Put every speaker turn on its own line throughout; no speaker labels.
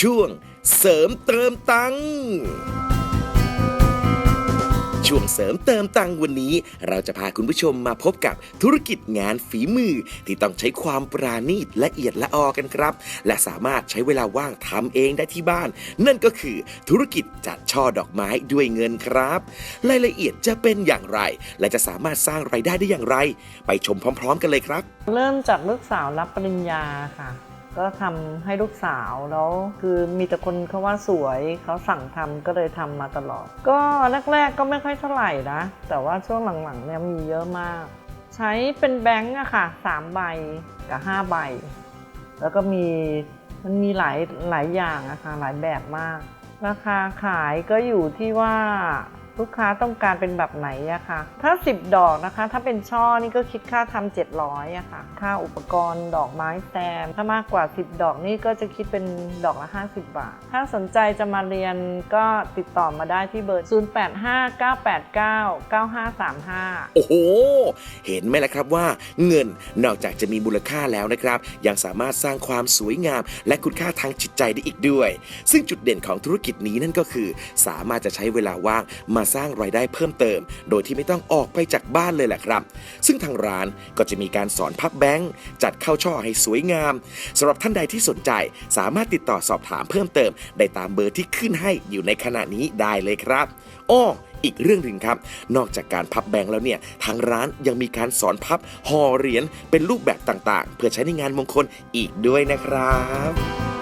ช่วงเสริมเติมตังช่วงเสริมเติมตังวันนี้ เราจะพาคุณผู้ชมมาพบกับธุรกิจงานฝีมือ ที่ต้องใช้ความปราณีตละเอียดละออกันครับ และสามารถใช้เวลาว่างทำเองได้ที่บ้าน นั่นก็คือธุรกิจจัดช่อดอกไม้ด้วยเงินครับ รายละเอียดจะเป็นอย่างไร และจะสามารถสร้างไรายได้ได้อย่างไร ไปชมพร้อม ๆ กันเลยครับ
เริ่มจากลูกสาวรับปริญญาค่ะ ก็ทำให้ลูกสาวแล้วคือมีแต่คนเขาว่าสวยเขาสั่งทำก็เลยทำมาตลอด ก็แรกๆก็ไม่ค่อยเท่าไหร่นะ แต่ว่าช่วงหลังๆเนี่ยมีเยอะมาก ใช้เป็นแบงค์อะค่ะสามใบกับห้าใบ แล้วก็มีมันมีหลายหลายอย่างอะค่ะหลายแบบมาก ราคาขายก็อยู่ที่ว่า ลูกค้าต้องการเป็นแบบไหนอะค่ะ ถ้า 10 ดอกนะคะ ถ้าเป็นช่อนี่ก็คิดค่าทำ700อะค่ะ ค่าอุปกรณ์ดอกไม้แซม ถ้ามากกว่า 10 ดอกนี่ก็จะคิดเป็นดอกละ 50 บาท ถ้าสนใจจะมาเรียนก็ติดต่อมาได้ที่เบอร์ 0859899535
โอ้โห เห็นไหมล่ะครับว่าเงินนอกจากจะมีมูลค่าแล้วนะครับ ยังสามารถสร้างความสวยงาม และคุณค่าทางจิตใจได้อีกด้วย ซึ่งจุดเด่นของธุรกิจนี้นั่นก็คือ สามารถจะใช้เวลาว่างมาสร้างรายได้เพิ่มเติม โดยที่ไม่ต้องออกไปจากบ้านเลยแหละครับ ซึ่งทางร้านก็จะมีการสอนพับแบงค์จัดเข้าช่อให้สวยงามสำหรับท่านใดที่สนใจสามารถติดต่อสอบถามเพิ่มเติม ได้ตามเบอร์ที่ขึ้นให้อยู่ในขณะนี้ได้เลยครับอ้ออีกเรื่องหนึ่งครับ นอกจากการพับแบงค์แล้วเนี่ย ทางร้านยังมีการสอนพับห่อเหรียญเป็นรูปแบบต่างๆ เพื่อใช้ในงานมงคลอีกด้วยนะครับ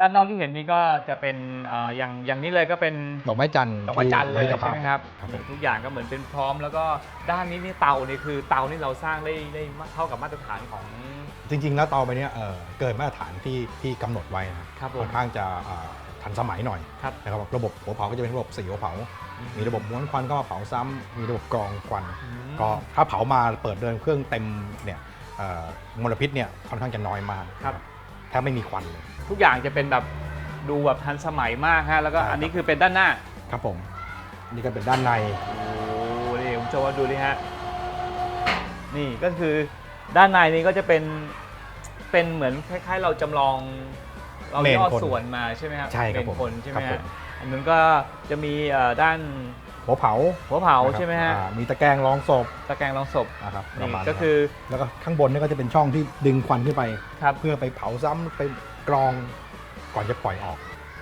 ด้านนอกที่เห็นนี่ก็จะเป็นเอ่ออย่างอย่างนี้เลยก็เป็น
ดอกไม้จันทร์
ดอกไม้จันทร์เลย
ที่
ใช่ไหมครับ
ครับผม
ทุกอย่างก็เหมือนเป็นพร้อม แล้วก็ด้านนี้นี่เตานี่คือเตานี่เราสร้างได้ได้เท่ากับมาตรฐานของ
จริง ๆ แล้วเตาไปเนี้ยเอ่อเกินมาตรฐานที่ที่กำหนดไว้นะครับ
ผม
ค่อนข้างจะเอ่อทันสมัยหน่อย
ครับ
นะครับระบบหัวเผาก็จะเป็นระบบสีหัวเผามีระบบม้วนควันก็มาเผาซ้ำมีระบบกรองควัน
อืม
ก็ถ้าเผามาเปิดเดินเครื่องเต็มเนี่ยเอ่อมลพิษเนี่ยค่อนข้างจะน้อยมาก
ครับ
แทบไม่มีควันเลย
ทุกอย่างจะเป็นแบบดูแบบทันสมัยมากฮะแล้วก็
ใช่ครับ
อันนี้คือเป็นด้านหน้า
ครับผมนี่ก็เป็นด้านใน
โอ้นี่ผมจะว่าดูดิฮะนี่ก็คือด้านในนี้ก็จะเป็นเป็นเหมือนคล้าย ๆ เราจำลองเรา
เมน
ย่อ
คน
ส่วนมาใช่ไหมครับ
ใช่ครับ
เมน
ผม
คนใช่ไหม
ครับผ
ฮะ
ม
อันนึงก็จะมีเอ่อด้าน
หัวเผา
หัวเผา
นะครับ
ใช่ไหมฮะ
อ่ามีตะแกรงรองศพ
ตะแกรงรองศพ
นะครับป
นี่
ระมาณ
ก็
นั้น
คือ
แล้วก็ข้างบนนี่ก็จะเป็นช่องที่ดึงควันขึ้นไป
ครับ
เพื่อไปเผาซ้ำไปกรองก่อนจะปล่อยออก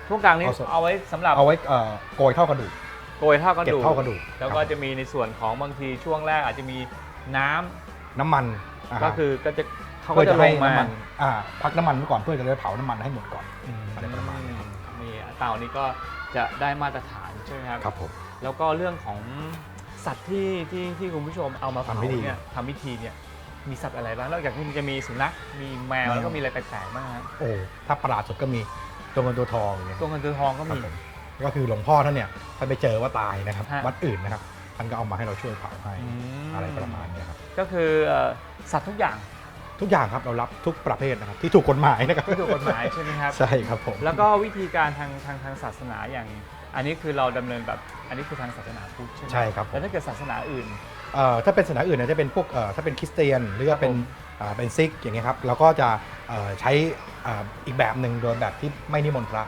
ช่วงกลางนี้
เอาศพ
เอาไว้สำหรับ
เอาไว้เอ่อโกยเท่ากระดูก
โกยเท่ากระ
เก็บ
ดูก
เท่ากระดูก
แล้วก็
ครับ
จะมีในส่วนของบางทีช่วงแรกอาจจะมีน้ำ
น้ำมันนะ
ก็
รับ
คือก็จะเขา
เพื่
ก็
อ
จะ
จะ
ล
ให้
งมา
น้ำมันอ่าพักน้ำมันไว้ก่อนเพื่อจะได้เผาน้ำมันให้หมดก่อน อะไรประมาณนี้ครับ
นี่เต่านี้ก็จะได้มาตรฐานใช่ไหมครับ
ครับผม
แล้วก็เรื่องของสัตว์ที่ที่ที่คุณผู้ชมเอามาเผา
ทำพิธี
เนี่ยทำพิธีเนี่ยมีสัตว์อะไรบ้างนอกจากที่มันจะมีสุนัขมีแมว
แมว
แล้วก็มีอะไรแปลกๆบ้างครับ
โอ้ถ้าประหลาดสุดก็มีตัวเงินตัวทองเนี่ย
ตัวเงินตัวทองก็
ครับ
มี
ผมก็คือหลวงพ่อท่านเนี่ยท่านไปเจอว่าตายนะครับ
ฮะ
วัดอื่นนะครับท่านก็เอามาให้เราช่วยเผาให้
อืม
อะไรประมาณเนี้ยครับ
ก็คือเอ่อสัตว์ทุกอย่าง
ทุกอย่างครับเรารับทุกประเภทนะครับที่ถูกกฎหมายนะครับ
ที่ถูกกฎหมายใช่ไหมครับ
ใช่ครับผม
แล้วก็วิธีการทางทางทางศาสนาอย่าง อันนี้คือเราดำเนินแบบอันนี้คือทางศาสนาพุทธใช่ไหม
ใช่ครับผม
แล้วถ้าเกิดศาสนาอื่น
เอ่อถ้าเป็นศาสนาอื่นเนี่ยจะเป็นพวกเอ่อถ้าเป็นคริสเตียน หรือว่าเป็น
ครับผม
อ่าเป็นซิกอย่างเงี้ยครับเราก็จะเอ่อใช้อ่าอีกแบบหนึ่งโดยแบบที่ไม่นิมนต์พระ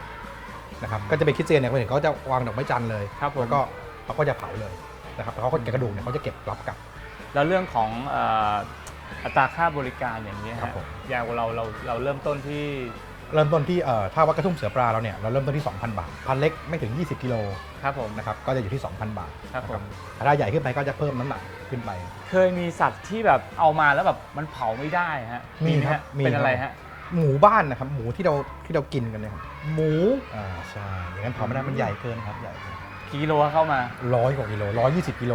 นะครับก็จะเป็นคริสเตียนเนี่ยคนเห็นเขาจะวางดอกไม้จันทร์เลย
ครับผม
แล้วก็เขาก็จะเผาเลยนะครับแล้วเขาก็เก็บกระดูกเนี่ยเขาจะเก็บรับกลับ
แล้วเรื่องของเอ่ออัตราค่าบริการอย่างนี้ย
ครับ
ฮะ
ผม
อย่างเราเราเราเริ่มต้นที่
เริ่มต้นที่เอ่อถ้าวัดกระทุ่มเสือปลาเราเนี่ยเราเริ่มต้นที่ 2,000 บาท พันเล็กไม่ถึง 20 กิโล
ครับผม
นะครับก็จะอยู่ที่ 2,000 บาท
ครับผม
นะแต่ถ้าใหญ่ขึ้นไปก็จะเพิ่มน้ำหนักขึ้นไป
เคยมีสัตว์ที่แบบเอามาแล้วแบบมันเผาไม่ได้ฮะ
มี
ไห
ครับ
ฮะ
มี
เป็น
ครับ
อะไรฮะ
หมูบ้านนะครับหมูที่เราที่เรากินกันเนี่ยครับ
หมู
อ่าใช่อย่างนั้นเผาไม่ได้มันใหญ่เกินครับใหญ่เกิน
กิโลเข้ามา
ร้อยกว่ากิโลร้อยยี่สิบกิโล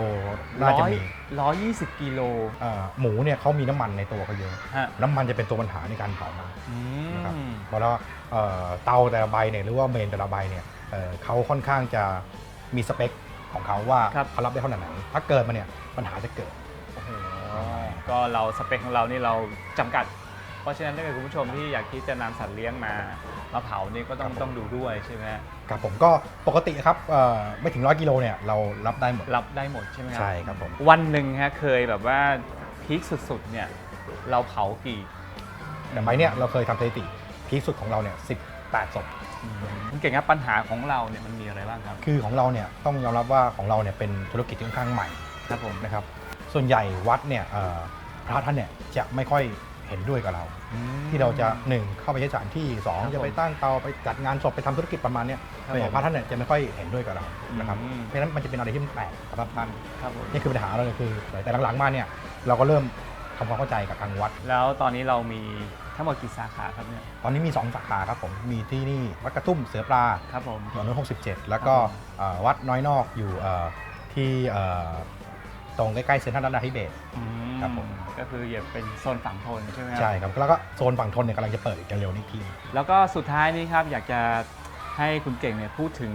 น่าจะมี
ร้อยยี่สิบกิโล
อ่าหมูเนี่ยเขามีน้ำมันในตัวเขาเยอะ
ฮะ
น้ำมันจะเป็นตัวปัญหาในการเผามา
อื
นะครับ
ม
เพราะว่าเอ่อเตาแต่ละใบเนี่ยหรือว่าเมนแต่ละใบเนี่ยเอ่อเขาค่อนข้างจะมีสเปคของเขาว่า
ครับ
เขารับได้เท่าไหร่ถ้าเกินมาเนี่ยปัญหาจะเกิด
ก็เราสเปคของเรานี่เราจำกัดเพ ราะฉะนั้นถ้าเกิดคุณผู้ชมที่อยากที่จะนำสัตว์เลี้ยงมามาเผานี่ก็ต้อง
ครับผม
ต้องดูด้วยใช่ไหมฮะ
ครับผมก็ปกติครับเอ่อไม่ถึงร้อยกิโลเนี่ยเรารับได้หมด
รับได้หมดใช่ไหมครั
ใช่ครับผม
วันหนึ่งฮะเคยแบบว่าพีคสุดๆเนี่ยเราเผากี่
แต่ไม้เนี่ยเราเคยทำสถิติพีคสุดของเราเนี่ย18ศพ
คุณเก่งครับปัญหาของเราเนี่ยมันมีอะไรบ้างครับ
คือของเราเนี่ยต้องยอมรับว่าของเราเนี่ยเป็นธุรกิจที่ค่อนข้างใหม่
ครับผม
นะครับ ส่วนใหญ่วัดเนี่ยเอ่อพระท่านเนี่ยจะไม่ค่อย เห็นด้วยกับเรา ที่เราจะหนึ่งเข้าไปใช้สถานที่สอง
ครับ
จะไปตั้งเตาไปจัดงานศพไปทำธุรกิจประมาณเนี้ย
ครับ
ส่วนใหญ่
ผม
พระท่านเนี่ยจะไม่ค่อยเห็นด้วยกับเรานะครับ
อืม
เพราะฉะนั้นมันจะเป็นอะไรที่มันแปลกสำหรับท่าน
ครับผม
นี่คือปัญหาเราเลยคือแต่หลังๆมาเนี่ยเราก็เริ่มทำความเข้าใจกับทางวัด
แล้วตอนนี้เรามีทั้งหมดกี่สาขาครับเนี่ย
ตอนนี้มี 2 สาขาครับผมมีที่นี่วัดกระทุ่มเสือปลา
ครับผม
ถนน67 แล้วก็
ครับผม
เอ่อวัดน้อยนอกอยู่เอ่อที่เอ่อ ตรงใกล้ๆเซ็นทรัลลาดดาฮิเบศ
อื
ครับผม
ก็คืออย่าเป็นโซนฝั่งทนใช่ไหมครับ
ใช่ครับ แล้วก็โซนฝั่งทนเนี่ยกำลังจะเปิดอีกเร็วๆนี้อีกที
แล้วก็สุดท้ายนี้ครับอยากจะให้คุณเก่งเนี่ยพูดถึง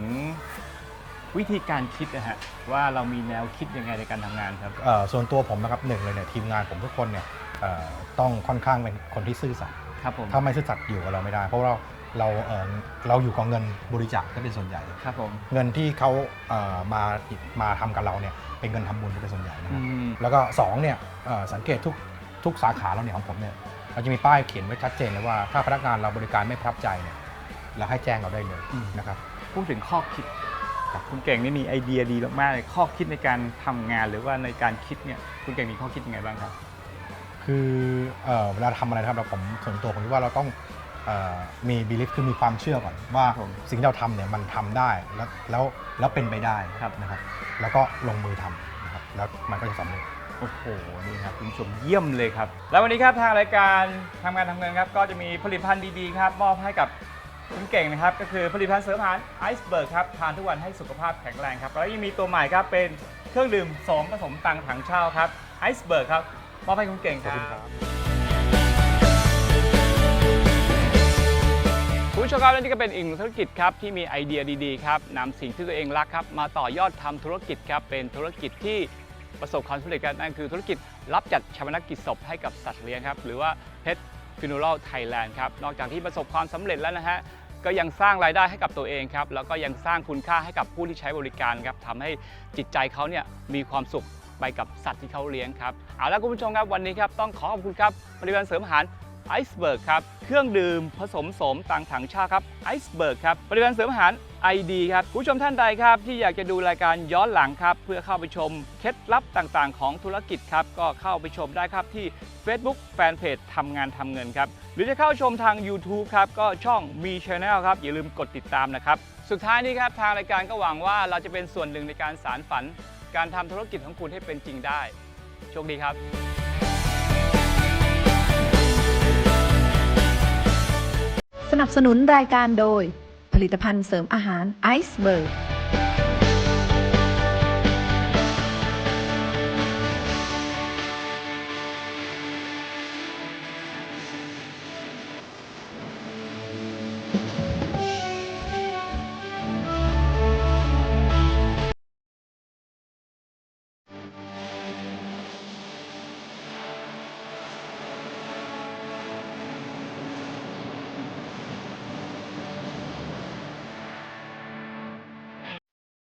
วิธีการคิดนะฮะว่าเรามีแนวคิดยังไงในการทำงานครับ
เอ่อส่วนตัวผมนะครับหนึ่งเลยเนี่ยทีมงานผมทุกคนเนี่ยเอ่อต้องค่อนข้างเป็นคนที่ซื่อสัตย์
ครับผม
ถ้าไม่ซื่อสัตย์อยู่กับเราไม่ได้ เพราะว่า เราเอ่อเราอยู่กับเงินบริจาคก็เป็นส่วนใหญ่
ครับผม
เงินที่เขาเอ่อมามาทำกับเราเนี่ยเป็นเงินทำบุญเป็นส่วนใหญ่นะครับ
อืม
แล้วก็สองเนี่ยเอ่อสังเกตทุกทุกสาขาเราเนี่ยของผมเนี่ยเราจะมีป้ายเขียนไว้ชัดเจนเลยว่าถ้าพนักงานเราบริการไม่ประทับใจเนี่ยเราให้แจ้งเราได้เลย
อืม
นะครับ
พูดถึงข้อคิดครับคุณเก่งนี่มีไอเดียดีมากๆเลยข้อคิดในการทำงานหรือว่าในการคิดเนี่ยคุณเก่งมีข้อคิดยังไงบ้างครับ
คือเอ่อเวลาทำอะไรนะครับเราผมส่วนตัวผมคิดว่าเราต้องเอ่อ มีบิลิฟคือมีความเชื่อก่อนว่า
ผม
สิ่งที่เราทำเนี่ยมันทำได้แล้วแล้วแล้วเป็นไปได้
ครับ
นะครับ แล้วก็ลงมือทำนะครับแล้วมันก็จะสำเร็จ
โอ้โหนี่ครับคุณผู้ชมเยี่ยมเลยครับ แล้ววันนี้ครับทางรายการทำงานทำเงินครับก็จะมีผลิตภัณฑ์ดีๆครับมอบให้กับคุณเก่งนะครับก็คือผลิตภัณฑ์เสริมอาหารไอซ์เบิร์กครับทานทุกวันให้สุขภาพแข็งแรงครับแล้วยังมีตัวใหม่ครับเป็นเครื่องดื่มสมผสมตังถังเช่าครับไอซ์เบิร์กครับมอบให้คุณเก่งครับ คุณผู้ชมครับและนี่ก็เป็นอีกหนึ่งธุรกิจครับที่มีไอเดียดีๆครับนำสิ่งที่ตัวเองรักครับมาต่อยอดทำธุรกิจครับเป็นธุรกิจที่ประสบความสำเร็จกันนั่นคือธุรกิจรับจัดชาวนกิจศพให้กับสัตว์เลี้ยงครับหรือว่าเพ t Funeral Thailand ครับนอกจากที่ประสบความสำเร็จแล้วนะฮะก็ยังสร้างรายได้ให้กับตัวเองครับแล้วก็ยังสร้างคุณค่าให้กับผู้ที่ใช้บริการครับทำให้จิตใจเขาเนี่ยมีความสุขไปกับสัตว์ที่เขาเลี้ยงครับเอาละคุณผู้ชมครับวันนี้ครับต้องขอขอบคุณครับผลิตภัณฑ์เสริมอาหาร ไอซ์เบิร์กครับเครื่องดื่มผสมสมต่างถังชาครับไอซ์เบิร์กครับผลิตภัณฑ์เสริมอาหาร ID ครับคุณผู้ชมท่านใดครับ ที่อยากจะดูรายการย้อนหลังครับ เพื่อเข้าไปชมเคล็ดลับต่างๆ ของธุรกิจครับ ก็เข้าไปชมได้ครับที่ Facebook Fanpage ทำงานทำเงินครับ หรือจะเข้าชมทาง YouTube ครับ ก็ช่องมี Channel ครับ อย่าลืมกดติดตามนะครับ สุดท้ายนี้ครับ ทางรายการก็หวังว่าเราจะเป็นส่วนหนึ่งในการสารฝัน การทำธุรกิจของคุณให้เป็นจริงได้โชคดีครับ
สนับสนุนรายการโดย ผลิตภัณฑ์เสริมอาหารไอซ์เบิร์ก